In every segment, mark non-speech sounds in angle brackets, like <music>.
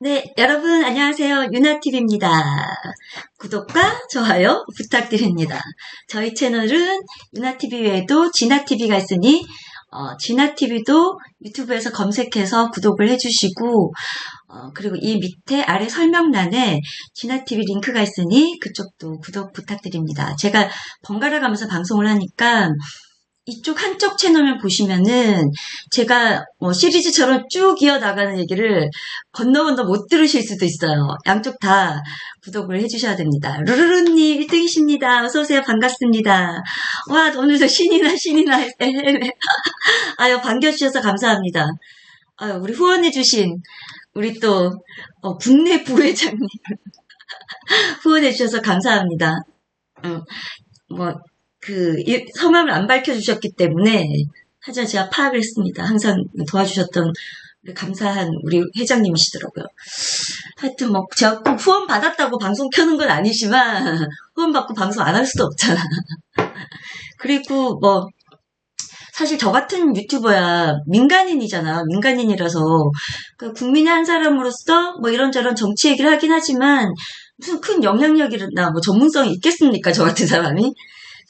네, 여러분 안녕하세요. 유나TV입니다. 구독과 좋아요 부탁드립니다. 저희 채널은 유나TV 외에도 진아TV가 있으니 어, 진아TV도 유튜브에서 검색해서 구독을 해주시고 어, 그리고 이 밑에 아래 설명란에 진아TV 링크가 있으니 그쪽도 구독 부탁드립니다. 제가 번갈아 가면서 방송을 하니까 이쪽 한쪽 채널을 보시면은 제가 뭐 시리즈처럼 쭉 이어나가는 얘기를 건너 건너 못 들으실 수도 있어요. 양쪽 다 구독을 해주셔야 됩니다. 루루루님 1등이십니다. 어서오세요. 반갑습니다. 와, 오늘도 신이나 신이나 <laughs> 아유, 반겨주셔서 감사합니다. 아유, 우리 후원해주신 우리 또 어, 국내 부회장님 <laughs> 후원해주셔서 감사합니다. 음, 뭐 그, 성함을 안 밝혀주셨기 때문에, 하지만 제가 파악을 했습니다. 항상 도와주셨던 감사한 우리 회장님이시더라고요. 하여튼 뭐, 제가 꼭 후원 받았다고 방송 켜는 건 아니지만, 후원 받고 방송 안 할 수도 없잖아. <laughs> 그리고 뭐, 사실 저 같은 유튜버야 민간인이잖아. 민간인이라서 그 국민의 한 사람으로서 뭐 이런저런 정치 얘기를 하긴 하지만 무슨 큰 영향력이나 뭐 전문성이 있겠습니까? 저 같은 사람이.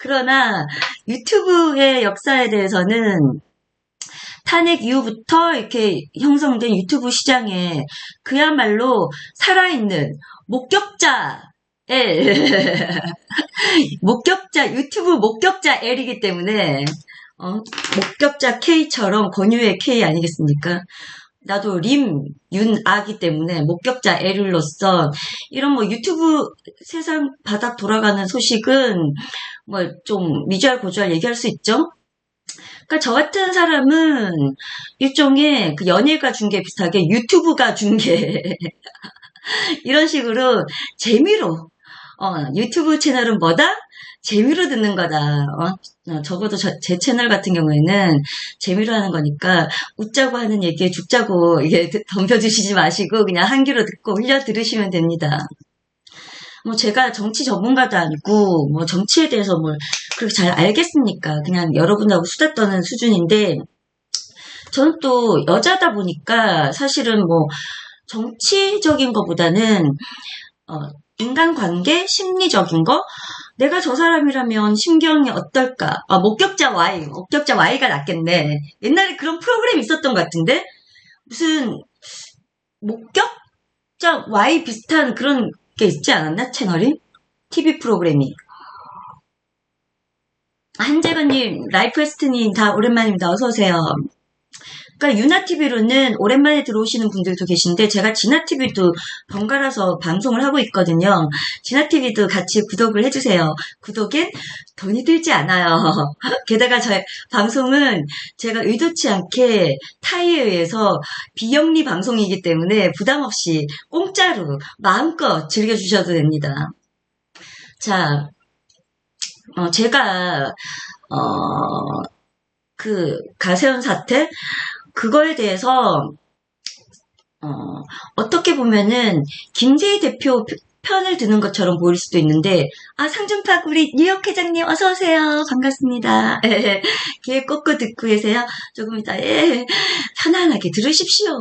그러나 유튜브의 역사에 대해서는 탄핵 이후부터 이렇게 형성된 유튜브 시장에 그야말로 살아있는 목격자 의 <laughs> 목격자 유튜브 목격자 L이기 때문에 어, 목격자 K처럼 권유의 K 아니겠습니까? 나도 림, 윤, 아기 때문에 목격자 L로서 이런 뭐 유튜브 세상 바닥 돌아가는 소식은 뭐 좀 미주알 고주알 얘기할 수 있죠? 그러니까 저 같은 사람은 일종의 그 연예가 중계 비슷하게 유튜브가 중계 <laughs> 이런 식으로 재미로 어, 유튜브 채널은 뭐다? 재미로 듣는 거다. 어? 어 적어도 저, 제 채널 같은 경우에는 재미로 하는 거니까 웃자고 하는 얘기에 죽자고 이게 <laughs> 덤벼주시지 마시고 그냥 한 귀로 듣고 흘려 들으시면 됩니다. 뭐 제가 정치 전문가도 아니고 뭐 정치에 대해서 뭘 그렇게 잘 알겠습니까? 그냥 여러분하고 수다 떠는 수준인데 저는 또 여자다 보니까 사실은 뭐 정치적인 것보다는 어, 인간관계, 심리적인 거, 내가 저 사람이라면 심경이 어떨까? 아, 목격자 Y, 목격자 Y가 낫겠네. 옛날에 그런 프로그램 있었던 것 같은데? 무슨, 목격자 Y 비슷한 그런 게 있지 않았나? 채널이? TV 프로그램이. 한재건님, 라이프 웨스트님 다 오랜만입니다. 어서오세요. 그러니까 유나TV로는 오랜만에 들어오시는 분들도 계신데 제가 진아TV도 번갈아서 방송을 하고 있거든요. 진아TV도 같이 구독을 해주세요. 구독엔 돈이 들지 않아요. <laughs> 게다가 저희 방송은 제가 의도치 않게 타이에 의해서 비영리 방송이기 때문에 부담 없이 공짜로 마음껏 즐겨주셔도 됩니다. 자, 어, 제가 어, 그 가세현 사태 그거에 대해서 어, 어떻게 보면은 김재희 대표 편을 드는 것처럼 보일 수도 있는데 아 상중파구 우리 뉴욕 회장님 어서 오세요. 반갑습니다. <laughs> 예, 귀에 꽂고 듣고 계세요. 조금 이따 예, 편안하게 들으십시오.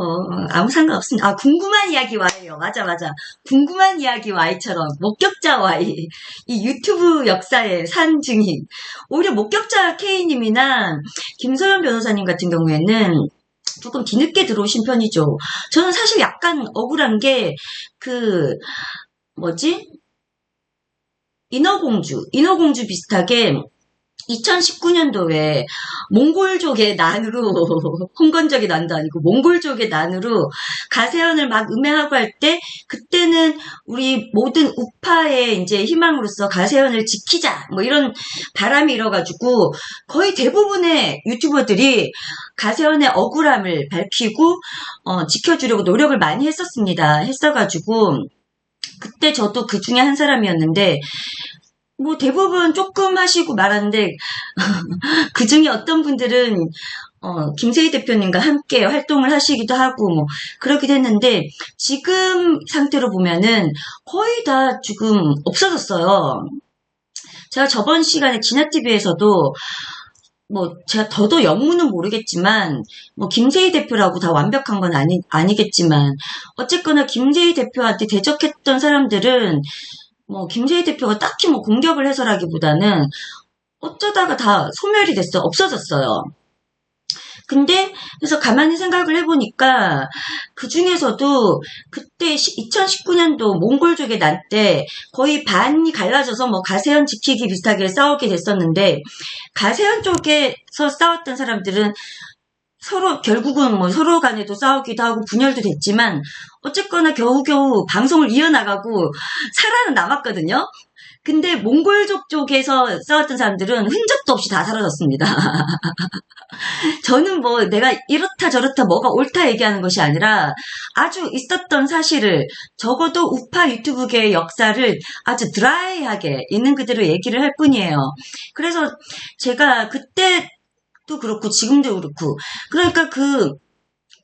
아무 상관없습니다. 아 궁금한 이야기 와요. 맞아 맞아. 궁금한 이야기 와이처럼 목격자 와이. 이 유튜브 역사의 산 증인. 오히려 목격자 K님이나 김소연 변호사님 같은 경우에는 조금 뒤늦게 들어오신 편이죠. 저는 사실 약간 억울한 게, 그, 뭐지? 인어공주, 인어공주 비슷하게 2019년도에 몽골족의 난으로 <laughs> 홍건적이 난도 아니고 몽골족의 난으로 가세현을 막 음해하고 할 때 그때는 우리 모든 우파의 이제 희망으로서 가세현을 지키자 뭐 이런 바람이 일어가지고 거의 대부분의 유튜버들이 가세현의 억울함을 밝히고 어, 지켜주려고 노력을 많이 했었습니다. 했어가지고 그때 저도 그 중에 한 사람이었는데 뭐 대부분 조금 하시고 말았는데 <laughs> 그 중에 어떤 분들은 어, 김세희 대표님과 함께 활동을 하시기도 하고 뭐 그러기도 했는데 지금 상태로 보면은 거의 다 지금 없어졌어요. 제가 저번 시간에 진화TV에서도 뭐 제가 더도 영문은 모르겠지만 뭐 김세희 대표라고 다 완벽한 건 아니 아니겠지만 어쨌거나 김세희 대표한테 대적했던 사람들은 뭐 김세희 대표가 딱히 뭐 공격을 해서라기보다는 어쩌다가 다 소멸이 됐어 없어졌어요. 근데 그래서 가만히 생각을 해보니까 그 중에서도 그때 2019년도 몽골족의 난 때 거의 반이 갈라져서 뭐 가세현 지키기 비슷하게 싸우게 됐었는데 가세현 쪽에서 싸웠던 사람들은 서로 결국은 뭐 서로 간에도 싸우기도 하고 분열도 됐지만 어쨌거나 겨우겨우 방송을 이어나가고 살아는 남았거든요. 근데 몽골족 쪽에서 싸웠던 사람들은 흔적도 없이 다 사라졌습니다. <laughs> 저는 뭐 내가 이렇다 저렇다 뭐가 옳다 얘기하는 것이 아니라 아주 있었던 사실을 적어도 우파 유튜브계의 역사를 아주 드라이하게 있는 그대로 얘기를 할 뿐이에요. 그래서 제가 그때 도 그렇고 지금도 그렇고. 그러니까 그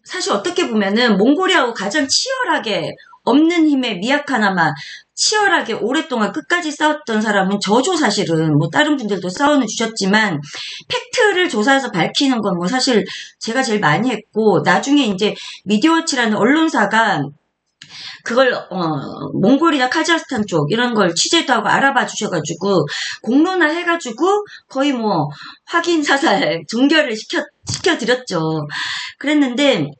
사실 어떻게 보면은 몽골이하고 가장 치열하게 없는 힘에 미약하나마 치열하게 오랫동안 끝까지 싸웠던 사람은 저죠 사실은. 뭐 다른 분들도 싸워는 주셨지만 팩트를 조사해서 밝히는 건 뭐 사실 제가 제일 많이 했고 나중에 이제 미디어워치라는 언론사가 그걸 어, 몽골이나 카자흐스탄 쪽 이런 걸 취재도 하고 알아봐 주셔가지고 공론화 해가지고 거의 뭐 확인 사살 <laughs> 종결을 시켜 시켜드렸죠. 그랬는데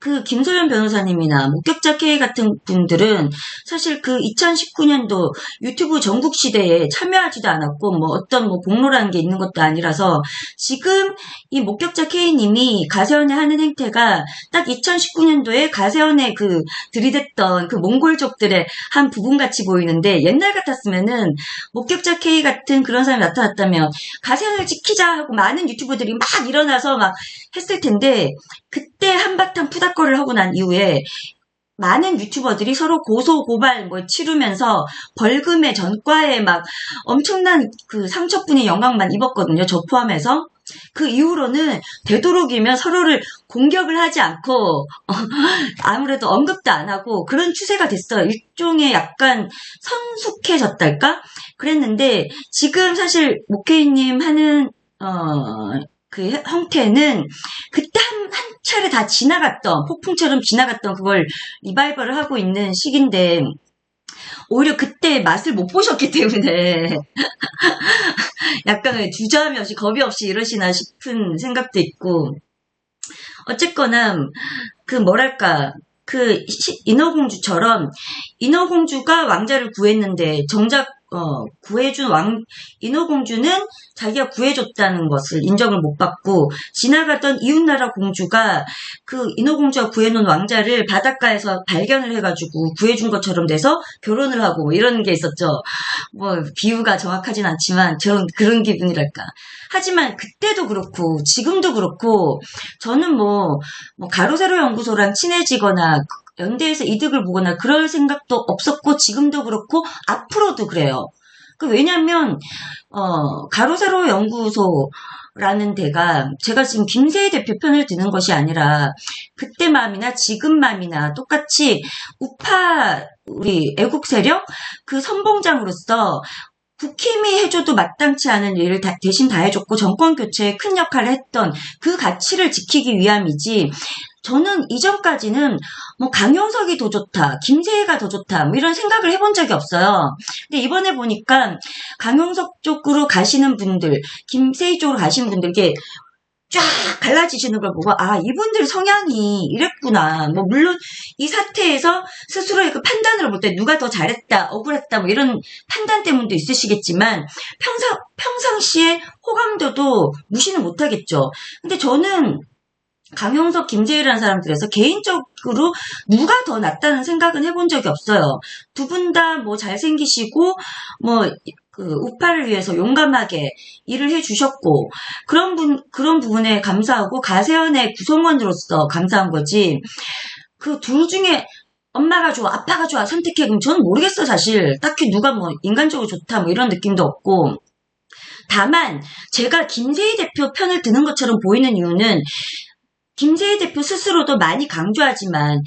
그 김소연 변호사님이나 목격자 K 같은 분들은 사실 그 2019년도 유튜브 전국 시대에 참여하지도 않았고 뭐 어떤 뭐 공로라는 게 있는 것도 아니라서 지금 이 목격자 K님이 가세연에 하는 행태가 딱 2019년도에 가세연에 그 들이댔던 그 몽골족들의 한 부분 같이 보이는데 옛날 같았으면은 목격자 K 같은 그런 사람이 나타났다면 가세연을 지키자 하고 많은 유튜버들이 막 일어나서 막 했을 텐데 그때 한바탕 푸닥 거리를 하고 난 이후에 많은 유튜버들이 서로 고소 고발 뭐 치르면서 벌금의 전과에 막 엄청난 그 상처뿐인 영광만 입었거든요. 저 포함해서. 그 이후로는 되도록이면 서로를 공격을 하지 않고 어, 아무래도 언급도 안 하고 그런 추세가 됐어요. 일종의 약간 성숙해졌달까? 그랬는데 지금 사실 목회인님 하는 어, 그 형태는 그때 차례 다 지나갔던 폭풍처럼 지나갔던 그걸 리바이벌을 하고 있는 시기인데 오히려 그때 맛을 못 보셨기 때문에 <laughs> 약간 주저함이 없이 겁이 없이 이러시나 싶은 생각도 있고 어쨌거나 그 뭐랄까 그 인어공주처럼 인어공주가 왕자를 구했는데 정작 어, 구해준 왕, 인어공주는 자기가 구해줬다는 것을 인정을 못 받고, 지나가던 이웃나라 공주가 그 인어공주가 구해놓은 왕자를 바닷가에서 발견을 해가지고 구해준 것처럼 돼서 결혼을 하고 뭐 이런 게 있었죠. 뭐, 비유가 정확하진 않지만, 저런, 그런 기분이랄까. 하지만 그때도 그렇고, 지금도 그렇고, 저는 뭐, 뭐 가로세로 연구소랑 친해지거나, 연대에서 이득을 보거나 그럴 생각도 없었고 지금도 그렇고 앞으로도 그래요. 그 왜냐면 어 가로세로 연구소라는 데가 제가 지금 김세희 대표 편을 드는 것이 아니라 그때 마음이나 지금 마음이나 똑같이 우파 우리 애국 세력 그 선봉장으로서 국힘이 해줘도 마땅치 않은 일을 다, 대신 다 해줬고 정권 교체에 큰 역할을 했던 그 가치를 지키기 위함이지 저는 이전까지는 뭐 강용석이 더 좋다, 김세희가 더 좋다, 뭐 이런 생각을 해본 적이 없어요. 근데 이번에 보니까 강용석 쪽으로 가시는 분들, 김세희 쪽으로 가시는 분들, 이게 쫙 갈라지시는 걸 보고 아 이분들 성향이 이랬구나 뭐 물론 이 사태에서 스스로의 그 판단으로 볼 때 누가 더 잘했다 억울했다 뭐 이런 판단 때문도 있으시겠지만 평상 평상시에 호감도도 무시는 못하겠죠 근데 저는 강용석, 김재일이라는 사람들에서 개인적으로 누가 더 낫다는 생각은 해본 적이 없어요. 두 분 다 뭐 잘생기시고 뭐 그 우파를 위해서 용감하게 일을 해주셨고 그런 분 그런 부분에 감사하고 가세연의 구성원으로서 감사한 거지. 그 둘 중에 엄마가 좋아, 아빠가 좋아 선택해 그럼 저는 모르겠어 사실. 딱히 누가 뭐 인간적으로 좋다 뭐 이런 느낌도 없고. 다만 제가 김세희 대표 편을 드는 것처럼 보이는 이유는 김세희 대표 스스로도 많이 강조하지만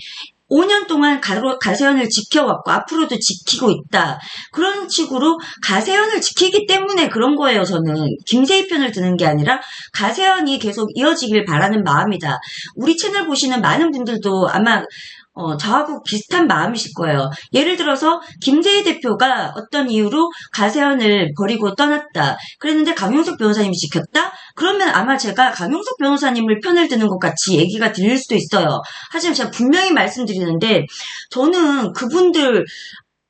5년 동안 가세현을 지켜왔고 앞으로도 지키고 있다. 그런 식으로 가세현을 지키기 때문에 그런 거예요. 저는 김세희 편을 드는 게 아니라 가세현이 계속 이어지길 바라는 마음이다. 우리 채널 보시는 많은 분들도 아마 어, 저하고 비슷한 마음이실 거예요. 예를 들어서 김재희 대표가 어떤 이유로 가세현을 버리고 떠났다. 그랬는데 강용석 변호사님이 지켰다? 그러면 아마 제가 강용석 변호사님을 편을 드는 것 같이 얘기가 들릴 수도 있어요. 하지만 제가 분명히 말씀드리는데 저는 그분들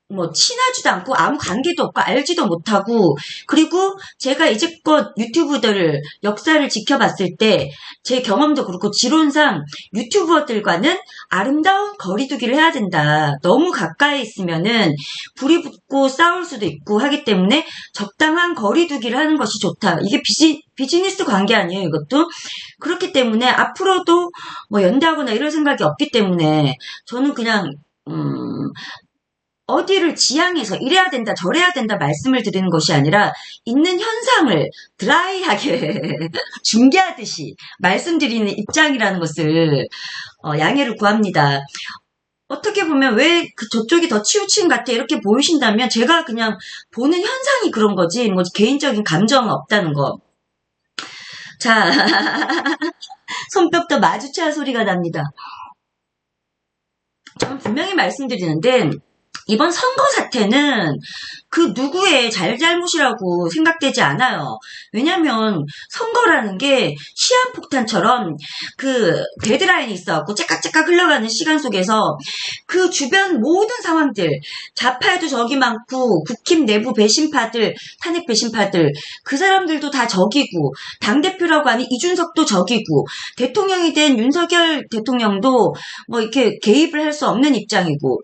뭐 친하지도 않고 아무 관계도 없고 알지도 못하고 그리고 제가 이제껏 유튜브들을 역사를 지켜봤을 때 제 경험도 그렇고 지론상 유튜버들과는 아름다운 거리두기를 해야 된다. 너무 가까이 있으면은 불이 붙고 싸울 수도 있고 하기 때문에 적당한 거리두기를 하는 것이 좋다. 이게 비지, 비즈니스 관계 아니에요, 이것도. 그렇기 때문에 앞으로도 뭐 연대하거나 이럴 생각이 없기 때문에 저는 그냥 음, 어디를 지향해서 이래야 된다, 저래야 된다 말씀을 드리는 것이 아니라 있는 현상을 드라이하게 <laughs> 중계하듯이 말씀드리는 입장이라는 것을 어, 양해를 구합니다. 어떻게 보면 왜 그 저쪽이 더 치우친 같아 이렇게 보이신다면 제가 그냥 보는 현상이 그런 거지 뭐 개인적인 감정은 없다는 거. 자, <laughs> 손뼉도 마주쳐야 소리가 납니다. 저는 분명히 말씀드리는데 이번 선거 사태는 그 누구의 잘잘못이라고 생각되지 않아요. 왜냐면 선거라는 게 시한폭탄처럼 그 데드라인이 있어갖고 째깍째깍 흘러가는 시간 속에서 그 주변 모든 상황들 좌파에도 적이 많고 국힘 내부 배신파들 탄핵 배신파들 그 사람들도 다 적이고 당대표라고 하는 이준석도 적이고 대통령이 된 윤석열 대통령도 뭐 이렇게 개입을 할 수 없는 입장이고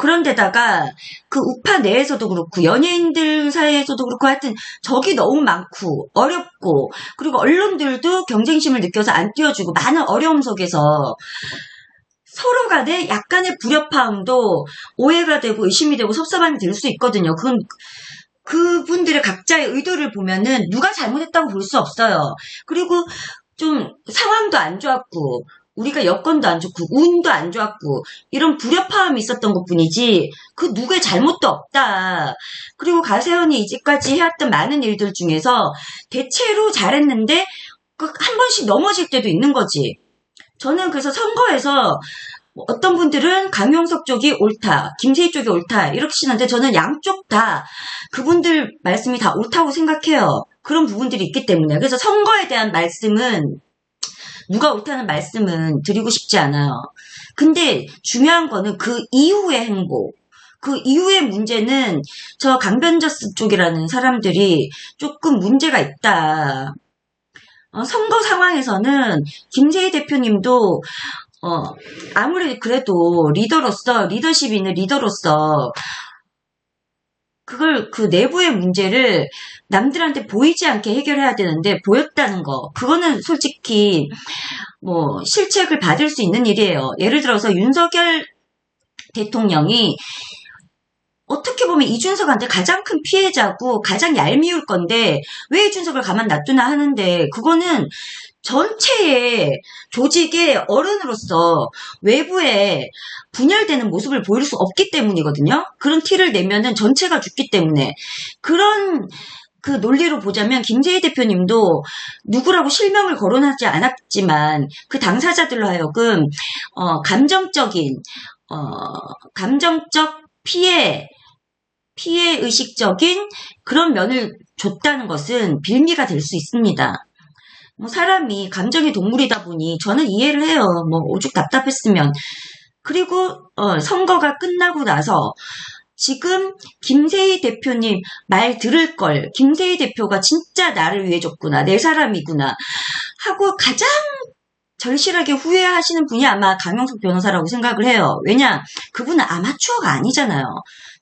그런데다가 그 우파 내에서도 그렇고 연예인들 사이에서도 그렇고 하여튼 적이 너무 많고 어렵고 그리고 언론들도 경쟁심을 느껴서 안 띄워주고 많은 어려움 속에서 서로 간에 약간의 불협화음도 오해가 되고 의심이 되고 섭섭함이 들 수 있거든요. 그건 그분들의 각자의 의도를 보면은 누가 잘못했다고 볼 수 없어요. 그리고 좀 상황도 안 좋았고 우리가 여건도 안 좋고 운도 안 좋았고 이런 불협화음이 있었던 것 뿐이지 그 누구의 잘못도 없다. 그리고 가세현이 이제까지 해왔던 많은 일들 중에서 대체로 잘했는데 그 한 번씩 넘어질 때도 있는 거지. 저는 그래서 선거에서 뭐 어떤 분들은 강용석 쪽이 옳다, 김세희 쪽이 옳다 이렇게 치는데 저는 양쪽 다 그분들 말씀이 다 옳다고 생각해요. 그런 부분들이 있기 때문에 그래서 선거에 대한 말씀은 누가 옳다는 말씀은 드리고 싶지 않아요. 근데 중요한 거는 그 이후의 행보, 그 이후의 문제는 저 강변저스 쪽이라는 사람들이 조금 문제가 있다. 어, 선거 상황에서는 김세희 대표님도 어, 아무리 그래도 리더로서 리더십 있는 리더로서 그걸 그 내부의 문제를 남들한테 보이지 않게 해결해야 되는데 보였다는 거 그거는 솔직히 뭐 실책을 받을 수 있는 일이에요. 예를 들어서 윤석열 대통령이 어떻게 보면 이준석한테 가장 큰 피해자고 가장 얄미울 건데 왜 이준석을 가만 놔두나 하는데 그거는 전체의 조직의 어른으로서 외부에 분열되는 모습을 보일 수 없기 때문이거든요. 그런 티를 내면은 전체가 죽기 때문에 그런 그 논리로 보자면 김재희 대표님도 누구라고 실명을 거론하지 않았지만 그 당사자들로 하여금 어, 감정적인 어, 감정적 피해 피해 의식적인 그런 면을 줬다는 것은 빌미가 될 수 있습니다. 뭐 사람이 감정의 동물이다 보니 저는 이해를 해요. 뭐 오죽 답답했으면. 그리고 어, 선거가 끝나고 나서 지금 김세희 대표님 말 들을 걸 김세희 대표가 진짜 나를 위해 줬구나 내 사람이구나 하고 가장 절실하게 후회하시는 분이 아마 강영석 변호사라고 생각을 해요. 왜냐 그분은 아마추어가 아니잖아요.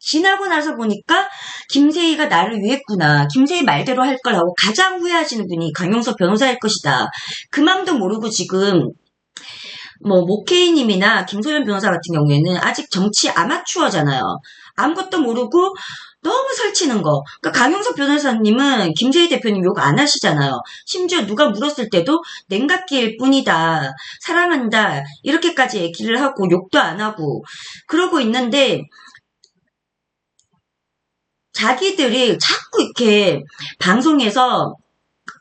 지나고 나서 보니까 김세희가 나를 위했구나. 김세희 말대로 할 거라고 가장 후회하시는 분이 강용석 변호사일 것이다. 그 마음도 모르고 지금 뭐 모케이님이나 김소연 변호사 같은 경우에는 아직 정치 아마추어잖아요. 아무것도 모르고 너무 설치는 거. 그러니까 강용석 변호사님은 김재희 대표님 욕 안 하시잖아요. 심지어 누가 물었을 때도 냉각기일 뿐이다. 사랑한다. 이렇게까지 얘기를 하고 욕도 안 하고 그러고 있는데 자기들이 자꾸 이렇게 방송에서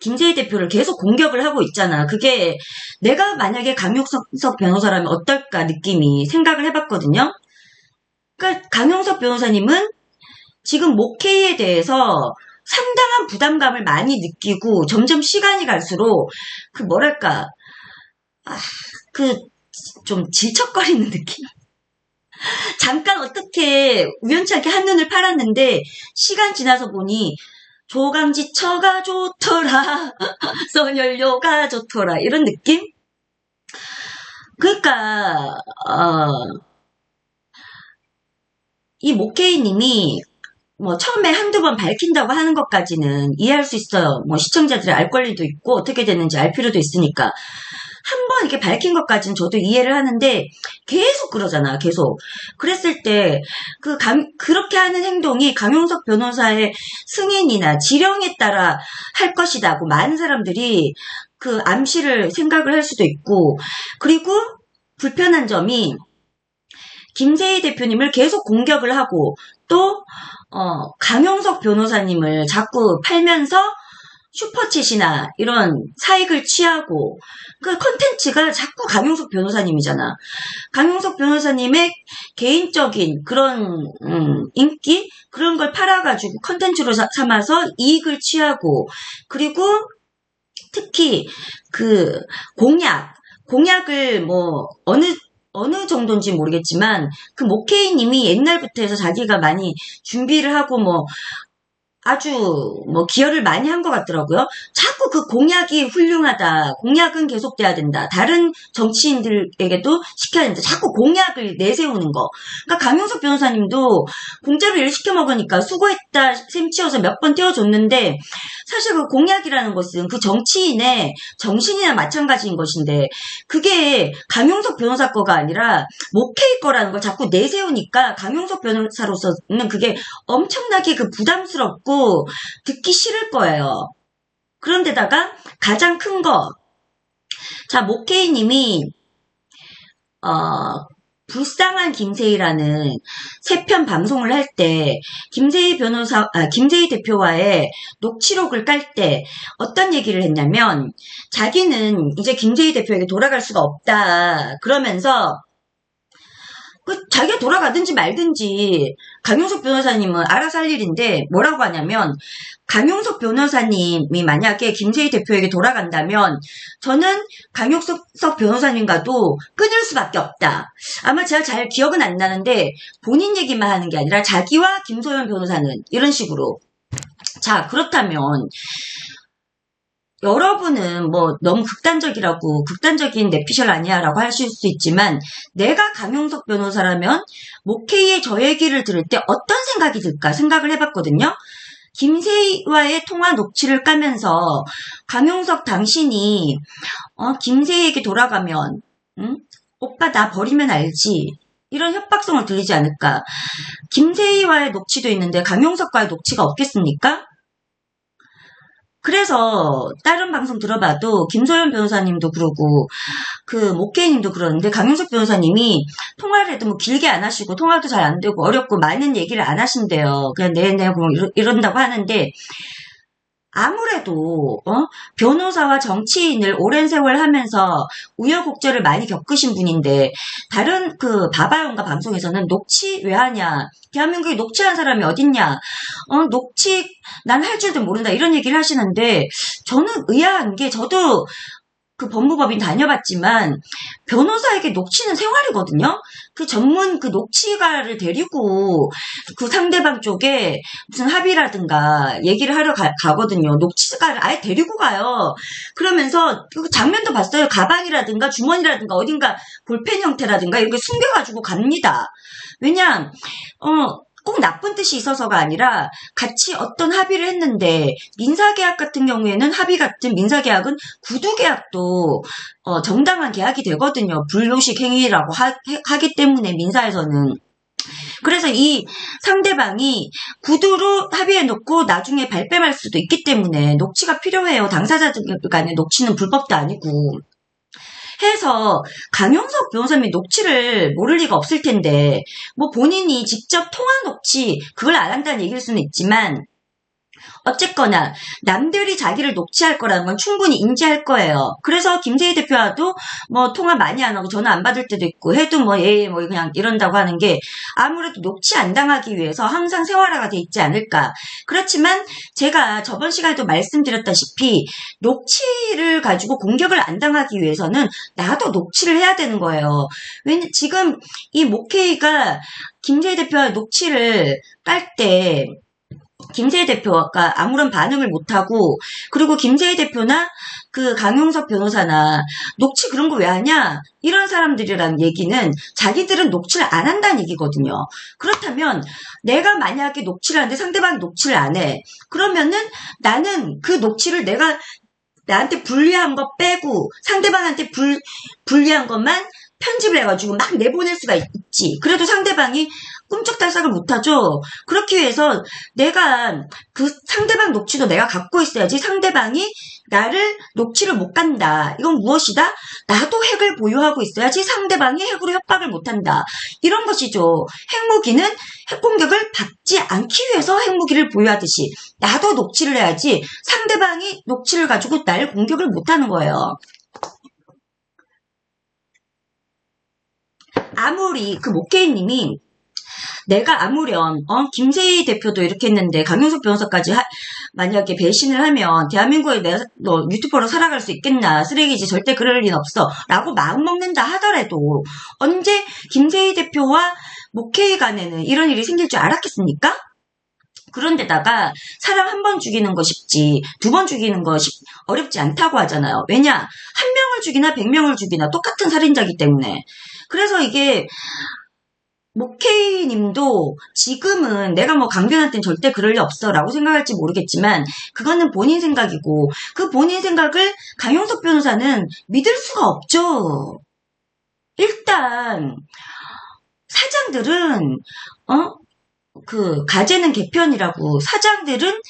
김재희 대표를 계속 공격을 하고 있잖아. 그게 내가 만약에 강용석 변호사라면 어떨까 느낌이 생각을 해봤거든요. 그러니까 강용석 변호사님은 지금 목회에 대해서 상당한 부담감을 많이 느끼고 점점 시간이 갈수록 그 뭐랄까 아, 그 좀 질척거리는 느낌. 잠깐 어떻게 우연찮게 한눈을 팔았는데 시간 지나서 보니 조강지 처가 좋더라 <laughs> 선연료가 좋더라 이런 느낌? 그러니까 어, 이 목회이님이 뭐 처음에 한두 번 밝힌다고 하는 것까지는 이해할 수 있어요. 뭐 시청자들의 알 권리도 있고 어떻게 됐는지 알 필요도 있으니까. 한 번 이렇게 밝힌 것까지는 저도 이해를 하는데 계속 그러잖아 계속. 그랬을 때그 그렇게 하는 행동이 강용석 변호사의 승인이나 지령에 따라 할 것이다고 많은 사람들이 그 암시를 생각을 할 수도 있고 그리고 불편한 점이 김세희 대표님을 계속 공격을 하고 또 어, 강용석 변호사님을 자꾸 팔면서 슈퍼챗이나 이런 사익을 취하고 그 컨텐츠가 자꾸 강용석 변호사님이잖아. 강용석 변호사님의 개인적인 그런 음, 인기 그런 걸 팔아가지고 컨텐츠로 삼아서 이익을 취하고 그리고 특히 그 공약 공약을 뭐 어느 어느 정도인지 모르겠지만 그 모케이님이 옛날부터 해서 자기가 많이 준비를 하고 뭐 아주 뭐 기여를 많이 한 것 같더라고요. 자꾸 그 공약이 훌륭하다. 공약은 계속돼야 된다. 다른 정치인들에게도 시켜야 된다. 자꾸 공약을 내세우는 거. 그러니까 강용석 변호사님도 공짜로 일 시켜 먹으니까 수고했다 셈치어서 몇 번 떼어줬는데 사실 그 공약이라는 것은 그 정치인의 정신이나 마찬가지인 것인데 그게 강용석 변호사 거가 아니라 목회의 거라는 걸 자꾸 내세우니까 강용석 변호사로서는 그게 엄청나게 그 부담스럽고 듣기 싫을 거예요. 그런데다가 가장 큰 거, 자, 모케이님이, 어, 불쌍한 김세희라는 세 편 방송을 할 때, 김세희 변호사, 아, 김세희 대표와의 녹취록을 깔 때 어떤 얘기를 했냐면, 자기는 이제 김세희 대표에게 돌아갈 수가 없다. 그러면서, 그 자기가 돌아가든지 말든지 강용석 변호사님은 알아서 할 일인데 뭐라고 하냐면 강용석 변호사님이 만약에 김세희 대표에게 돌아간다면 저는 강용석 변호사님과도 끊을 수밖에 없다. 아마 제가 잘 기억은 안 나는데 본인 얘기만 하는 게 아니라 자기와 김소연 변호사는 이런 식으로 자 그렇다면 여러분은 뭐 너무 극단적이라고 극단적인 내피셜 아니야라고 하실 수 있지만 내가 강용석 변호사라면 모케이의 저 얘기를 들을 때 어떤 생각이 들까 생각을 해봤거든요. 김세희와의 통화 녹취를 까면서 강용석 당신이 어, 김세희에게 돌아가면 응? 오빠 나 버리면 알지 이런 협박성을 들리지 않을까 김세희와의 녹취도 있는데 강용석과의 녹취가 없겠습니까? 그래서 다른 방송 들어봐도 김소연 변호사님도 그러고 그 목케이님도 그러는데 강윤석 변호사님이 통화를 해도 뭐 길게 안 하시고 통화도 잘 안 되고 어렵고 많은 얘기를 안 하신대요. 그냥 네네 뭐 이런다고 하는데 아무래도 어? 변호사와 정치인을 오랜 세월 하면서 우여곡절을 많이 겪으신 분인데 다른 그 바바연가 방송에서는 녹취 왜 하냐 대한민국에 녹취한 사람이 어딨냐 어, 녹취 난 할 줄도 모른다 이런 얘기를 하시는데 저는 의아한 게 저도 그 법무법인 다녀봤지만 변호사에게 녹취는 생활이거든요. 그 전문 그 녹취가를 데리고 그 상대방 쪽에 무슨 합의라든가 얘기를 하러 가, 거든요 녹취가를 아예 데리고 가요. 그러면서 그 장면도 봤어요. 가방이라든가 주머니라든가 어딘가 볼펜 형태라든가 이렇게 숨겨가지고 갑니다. 왜냐, 어, 꼭 나쁜 뜻이 있어서가 아니라 같이 어떤 합의를 했는데 민사계약 같은 경우에는 합의 같은 민사계약은 구두계약도 어, 정당한 계약이 되거든요. 불효식 행위라고 하, 하기 때문에 민사에서는 그래서 이 상대방이 구두로 합의해 놓고 나중에 발뺌할 수도 있기 때문에 녹취가 필요해요. 당사자들 간의 녹취는 불법도 아니고. 해서 강용석 변호사님이 녹취를 모를 리가 없을 텐데 뭐 본인이 직접 통화 녹취 그걸 안 한다는 얘기일 수는 있지만 어쨌거나 남들이 자기를 녹취할 거라는 건 충분히 인지할 거예요. 그래서 김세희 대표와도 뭐 통화 많이 안 하고 전화 안 받을 때도 있고 해도 뭐 예, 뭐 그냥 이런다고 하는 게 아무래도 녹취 안 당하기 위해서 항상 세활화가 돼 있지 않을까. 그렇지만 제가 저번 시간에도 말씀드렸다시피 녹취를 가지고 공격을 안 당하기 위해서는 나도 녹취를 해야 되는 거예요. 왜냐 지금 이 목회의가 김세희 대표와 녹취를 깔때 김세희 대표가 아무런 반응을 못하고 그리고 김세희 대표나 그 강용석 변호사나 녹취 그런 거 왜 하냐 이런 사람들이란 얘기는 자기들은 녹취를 안 한다는 얘기거든요. 그렇다면 내가 만약에 녹취를 하는데 상대방이 녹취를 안 해. 그러면은 나는 그 녹취를 내가 나한테 불리한 거 빼고 상대방한테 불, 불리한 것만 편집을 해가지고 막 내보낼 수가 있지. 그래도 상대방이 꿈쩍달싹을 못하죠. 그렇기 위해서 내가 그 상대방 녹취도 내가 갖고 있어야지 상대방이 나를 녹취를 못 간다. 이건 무엇이다? 나도 핵을 보유하고 있어야지 상대방이 핵으로 협박을 못한다. 이런 것이죠. 핵무기는 핵공격을 받지 않기 위해서 핵무기를 보유하듯이 나도 녹취를 해야지 상대방이 녹취를 가지고 날 공격을 못하는 거예요. 아무리 그 목회인님이 내가 아무렴 어 김세희 대표도 이렇게 했는데 강용석 변호사까지 하, 만약에 배신을 하면 대한민국에 내가 너 유튜버로 살아갈 수 있겠나? 쓰레기지. 절대 그럴 리는 없어. 라고 마음 먹는다 하더라도 언제 김세희 대표와 목회의 간에는 이런 일이 생길 줄 알았겠습니까? 그런데다가 사람 한 번 죽이는 거 쉽지 두 번 죽이는 거 쉽, 어렵지 않다고 하잖아요. 왜냐? 한 명을 죽이나 백 명을 죽이나 똑같은 살인자기 때문에. 그래서 이게 목케이님도 지금은 내가 뭐 강변한테는 절대 그럴 리 없어라고 생각할지 모르겠지만 그거는 본인 생각이고 그 본인 생각을 강용석 변호사는 믿을 수가 없죠. 일단 사장들은 어? 그 가재는 개편이라고 사장들은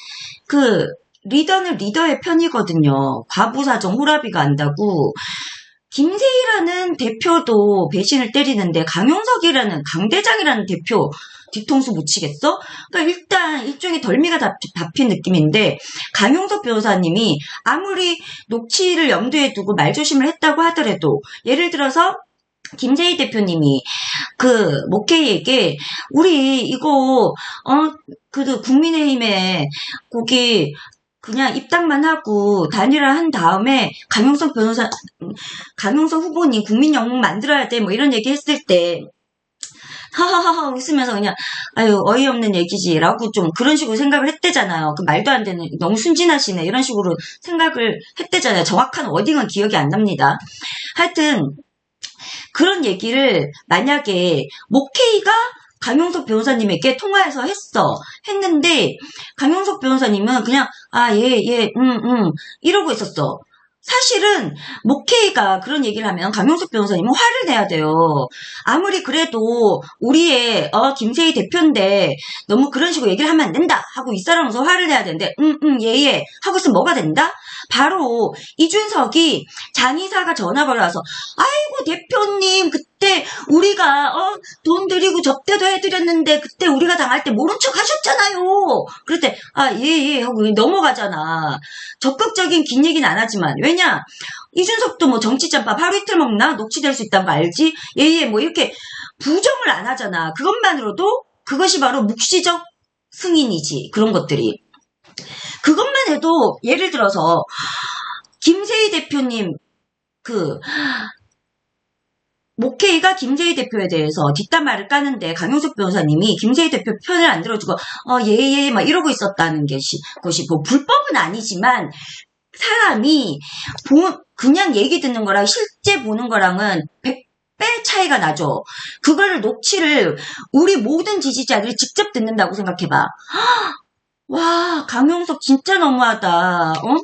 그 리더는 리더의 편이거든요. 과부사정 호라비가 안다고 김세희라는 대표도 배신을 때리는데 강용석이라는 강대장이라는 대표 뒤통수 묻히겠어? 그러니까 일단 일종의 덜미가 잡힌 느낌인데 강용석 변호사님이 아무리 녹취를 염두에 두고 말조심을 했다고 하더라도 예를 들어서 김세희 대표님이 그 목회에게 우리 이거 어그 국민의힘에 거기 그냥 입당만 하고 단일화 한 다음에 강용석 변호사, 강용석 후보님 국민 영웅 만들어야 돼 뭐 이런 얘기 했을 때 하하하하 웃으면서 그냥 아유 어이없는 얘기지라고 좀 그런 식으로 생각을 했대잖아요. 그 말도 안 되는 너무 순진하시네 이런 식으로 생각을 했대잖아요. 정확한 워딩은 기억이 안 납니다. 하여튼 그런 얘기를 만약에 목회의가 강용석 변호사님에게 통화해서 했어. 했는데 강용석 변호사님은 그냥 아, 예, 예, 음, 음 이러고 있었어. 사실은 목회가 그런 얘기를 하면 강용석 변호사님은 화를 내야 돼요. 아무리 그래도 우리의 어, 김세희 대표인데 너무 그런 식으로 얘기를 하면 안 된다 하고 이 사람으로서 화를 내야 되는데 음음 예예 예. 하고 있으면 뭐가 된다? 바로 이준석이 장의사가 전화를 와서 아이고 대표님 그때 우리가 어, 돈 드리고 접대도 해드렸는데 그때 우리가 당할 때 모른 척 하셨잖아요. 그럴 때 아 예예 예, 하고 넘어가잖아. 적극적인 긴 얘기는 안 하지만 왜냐 이준석도 뭐 정치짬밥 하루 이틀 먹나 녹취될 수 있다는 거 알지? 예예 뭐 이렇게 부정을 안 하잖아. 그것만으로도 그것이 바로 묵시적 승인이지 그런 것들이. 그것만 해도 예를 들어서 김세희 대표님 그 목회의가 김세희 대표에 대해서 뒷담화를 까는데 강용석 변호사님이 김세희 대표 편을 안 들어주고 어 예예 막 이러고 있었다는 것이 것이 뭐 불법은 아니지만 사람이 보, 그냥 얘기 듣는 거랑 실제 보는 거랑은 100배 차이가 나죠. 그거를 녹취를 우리 모든 지지자들이 직접 듣는다고 생각해봐. 와, 강용석 진짜 너무하다. 어?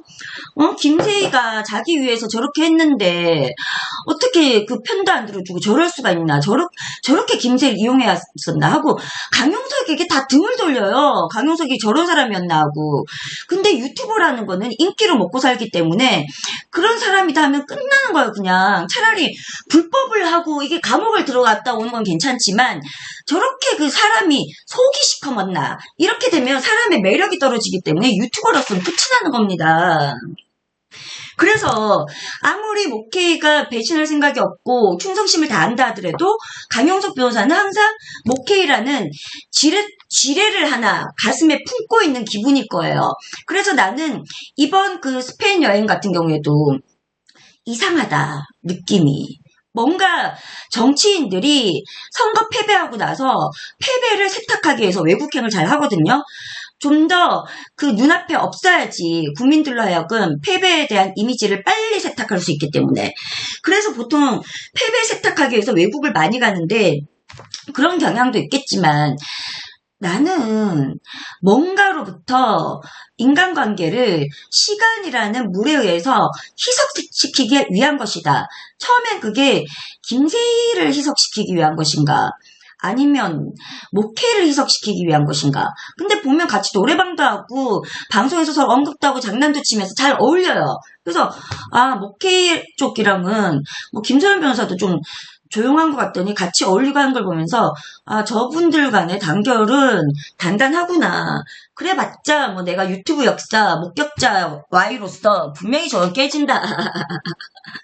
어? 김세희가 자기 위해서 저렇게 했는데, 어떻게 그 편도 안 들어주고 저럴 수가 있나. 저렇, 저렇게 김세희를 이용해왔었나 하고, 강용석에게 다 등을 돌려요. 강용석이 저런 사람이었나 하고. 근데 유튜버라는 거는 인기로 먹고 살기 때문에, 그런 사람이다 하면 끝나는 거예요, 그냥. 차라리 불법을 하고 이게 감옥을 들어갔다 오는 건 괜찮지만, 저렇게 그 사람이 속이 시커먼나. 이렇게 되면 사람의 매력이 떨어지기 때문에 유튜버로서는 끝이 나는 겁니다. 그래서 아무리 목케이가 배신할 생각이 없고 충성심을 다한다 하더라도 강용석 변호사는 항상 목케이라는 지뢰, 지뢰를 하나 가슴에 품고 있는 기분일 거예요. 그래서 나는 이번 그 스페인 여행 같은 경우에도 이상하다 느낌이 뭔가 정치인들이 선거 패배하고 나서 패배를 세탁하기 위해서 외국행을 잘 하거든요. 좀 더 그 눈앞에 없어야지 국민들로 하여금 패배에 대한 이미지를 빨리 세탁할 수 있기 때문에. 그래서 보통 패배 세탁하기 위해서 외국을 많이 가는데 그런 경향도 있겠지만 나는 뭔가로부터 인간관계를 시간이라는 물에 의해서 희석시키기 위한 것이다. 처음엔 그게 김세희를 희석시키기 위한 것인가? 아니면 목회를 희석시키기 위한 것인가? 근데 보면 같이 노래방도 하고 방송에서 서로 언급도 하고 장난도 치면서 잘 어울려요. 그래서 아 목회 쪽이랑은 뭐 김소연 변호사도 좀 조용한 것 같더니 같이 어울리고 하는 걸 보면서 아 저분들 간의 단결은 단단하구나. 그래봤자 뭐 내가 유튜브 역사 목격자 Y로서 분명히 저건 깨진다. <laughs>